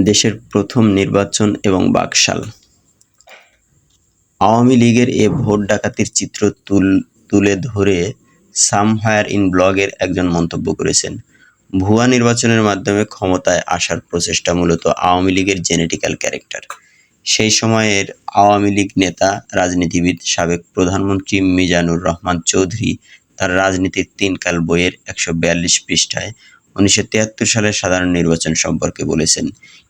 দেশের প্রথম নির্বাচন এবং বাকশাল। আওয়ামী লীগের এ ভোট ডাকাতির চিত্র তুল- তুলে ধরে সামহায়ার ইন ব্লগের একজন মন্তব্য করেছেন, ভুয়া নির্বাচনের মাধ্যমে ক্ষমতায় আসার প্রচেষ্টা মূলত আওয়ামী লীগের জেনেটিক্যাল ক্যারেক্টার। সেই সময়ের আওয়ামী লীগ নেতা, রাজনীতিবিদ সাবেক প্রধানমন্ত্রী মিজানুর রহমান চৌধুরী তার রাজনীতির তিনকাল বইয়ের একশো বিয়াল্লিশ পৃষ্ঠায় উনিশশো তিয়াত্তর সালের সাধারণ নির্বাচন সম্পর্কে বলেছেন,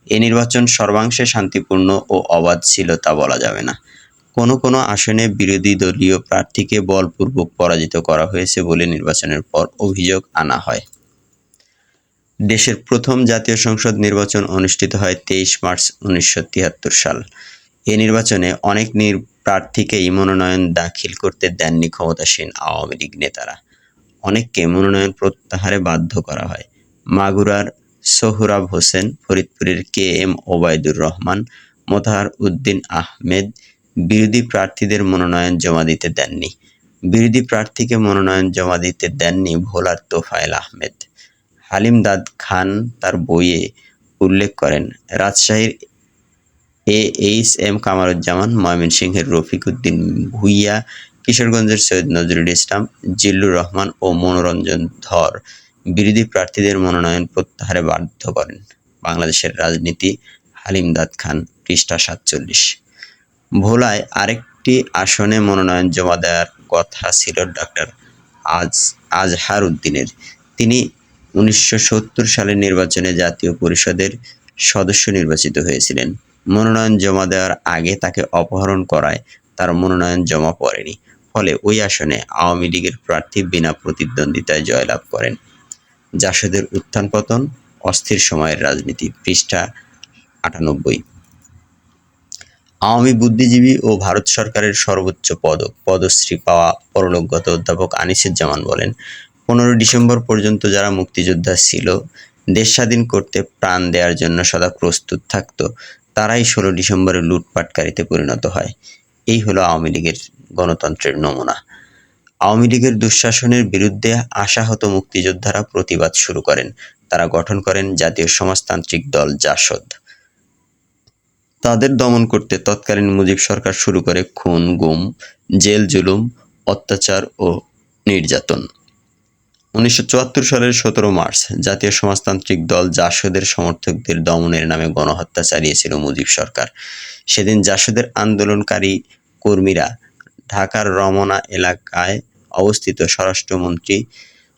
এ নির্বাচন সর্বাংশে শান্তিপূর্ণ ও অবাধ ছিল তা বলা যাবে না। কোনো কোনো আসনে বিরোধী দলীয় প্রার্থীকে বলপূর্বক পরাজিত করা হয়েছে বলে নির্বাচনের পর অভিযোগ আনা হয়। দেশের প্রথম জাতীয় সংসদ নির্বাচন অনুষ্ঠিত হয় তেইশ মার্চ উনিশশো তিয়াত্তর সাল। এ নির্বাচনে অনেক নির প্রার্থীকেই মনোনয়ন দাখিল করতে দেননি ক্ষমতাসীন আওয়ামী লীগ নেতারা। অনেককে মনোনয়ন প্রত্যাহারে বাধ্য করা হয়। মাগুরার সোহরাব হোসেন, ফরিদপুরের কে এম ওবায়দুর রহমান, মোতাহার উদ্দিন আহমেদ বিরোধী প্রার্থীদের মনোনয়ন জমা দিতে দেননি। বিরোধী প্রার্থীকে মনোনয়ন জমা দিতে দেননি ভোলার তোফায়েল আহমেদ। হালিম দাদ খান তার বইয়ে উল্লেখ করেন, রাজশাহীর এ এইচ এম কামারুজ্জামান, ময়মনসিংহের রফিক উদ্দিন ভুইয়া, কিশোরগঞ্জের সৈয়দ নজরুল ইসলাম, জিল্লুর রহমান ও মনোরঞ্জন ধর বিরোধী প্রার্থীদের মনোনয়ন প্রত্যাহারে বাধ্য করেন বাংলাদেশের রাজনীতি হালিম দাদ খান, পৃষ্ঠা সাতচল্লিশ। ভোলায় আরেকটি আসনে মনোনয়ন জমা দেওয়ার কথা ছিল ডক্টর আজ আজহার উদ্দিনের। তিনি উনিশশো সত্তর সালের নির্বাচনে জাতীয় পরিষদের সদস্য নির্বাচিত হয়েছিলেন। মনোনয়ন জমা দেওয়ার আগে তাকে অপহরণ করায় তার মনোনয়ন জমা পড়েনি। ফলে ওই আসনে আওয়ামী লীগের প্রার্থী বিনা প্রতিদ্বন্দ্বিতায় জয়লাভ করেন। জাসদের উত্থান পতন, অস্থির সময়ের রাজনীতি, পৃষ্ঠা আটানব্বই। আওয়ামী বুদ্ধিজীবী ও ভারত সরকারের সর্বোচ্চ পদক পদশ্রী পাওয়া পরলোকগত অধ্যাপক আনিসুজ্জামান বলেন পনেরো ডিসেম্বর পর্যন্ত যারা মুক্তিযোদ্ধা ছিল, দেশ স্বাধীন করতে প্রাণ দেওয়ার জন্য সদা প্রস্তুত থাকত, তারাই ষোলো ডিসেম্বরে লুটপাটকারীতে পরিণত হয়। এই হলো আওয়ামী লীগের গণতন্ত্রের নমুনা। আওয়ামী লীগের দুঃশাসনের বিরুদ্ধে আশাহত মুক্তিযোদ্ধারা প্রতিবাদ শুরু করেন। তারা গঠন করেন জাতীয় সমাজতান্ত্রিক দল জাসদ। তাদের দমন করতে তৎকালীন মুজিব সরকার শুরু করে খুন, গুম, জেল, জুলুম, অত্যাচার ও নির্যাতন। উনিশশো চুয়াত্তর সালের সতেরো মার্চ জাতীয় সমাজতান্ত্রিক দল জাসদের সমর্থকদের দমনের নামে গণহত্যা চালিয়েছিল মুজিব সরকার। সেদিন জাসদের আন্দোলনকারী কর্মীরা ঢাকার রমনা এলাকায় অবস্থিত স্বরাষ্ট্রমন্ত্রী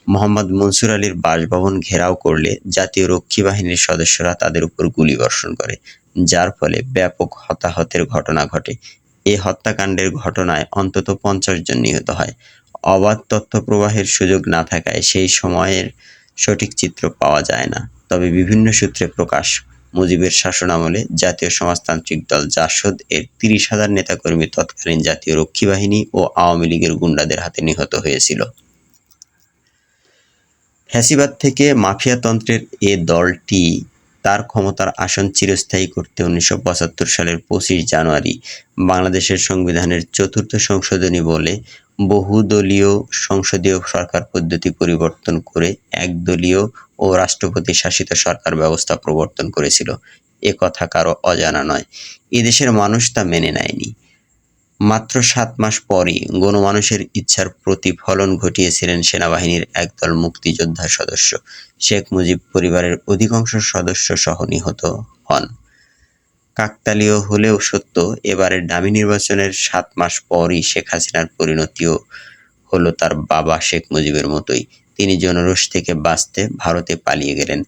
মোহাম্মদ মনসুর আলীর বাসভবন ঘেরাও করলে জাতীয় রক্ষী বাহিনীর সদস্যরা তাদের উপর গুলিবর্ষণ করে, যার ফলে ব্যাপক হতাহতের ঘটনা ঘটে। এ হত্যাকাণ্ডের ঘটনায় অন্তত পঞ্চাশ জন নিহত হয়। অবাধ তথ্য প্রবাহের সুযোগ না থাকায় সেই সময়ের সঠিক চিত্র পাওয়া যায় না। তবে বিভিন্ন সূত্রে প্রকাশ মুজিবের শাসনামলে জাতীয় সমাজতান্ত্রিক দল জাসদ এর তিরিশ হাজার নেতাকর্মী তৎকালীন জাতীয় রক্ষী বাহিনী ও আওয়ামী লীগের গুন্ডাদের হাতে নিহত হয়েছিল। ফ্যাসিবাদ থেকে মাফিয়াতন্ত্রের এ দলটি তার ক্ষমতার আসন চিরস্থায়ী করতে উনিশশো পঁচাত্তর সালের পঁচিশ জানুয়ারি বাংলাদেশের সংবিধানের চতুর্থ সংশোধনী বলে বহুদলীয় সংসদীয় সরকার পদ্ধতি পরিবর্তন করে একদলীয় ও রাষ্ট্রপতি শাসিত সরকার ব্যবস্থা প্রবর্তন করেছিল। এ কথা কারও অজানা নয়। এদেশের মানুষ তা মেনে নেয়নি। মাত্র সাত মাস পরই গণমানুষের ইচ্ছার প্রতিফলন ঘটিয়েছিলেন সেনাবাহিনীর একদল মুক্তিযোদ্ধা সদস্য। শেখ মুজিব পরিবারের অধিকাংশ সদস্য সহ নিহত হন। কাকতালীয় হলেও সত্য, এবারের দামি নির্বাচনের সাত মাস পরই শেখ হাসিনার পরিণতিও হলো তার বাবা শেখ মুজিবের মতোই। তিনি জনরোষ থেকে বাঁচতে ভারতে পালিয়ে গেলেন।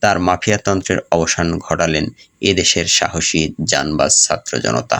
তার মাফিয়াতন্ত্রের অবসান ঘটালেন এদেশের সাহসী, জানবাজ ছাত্র জনতা।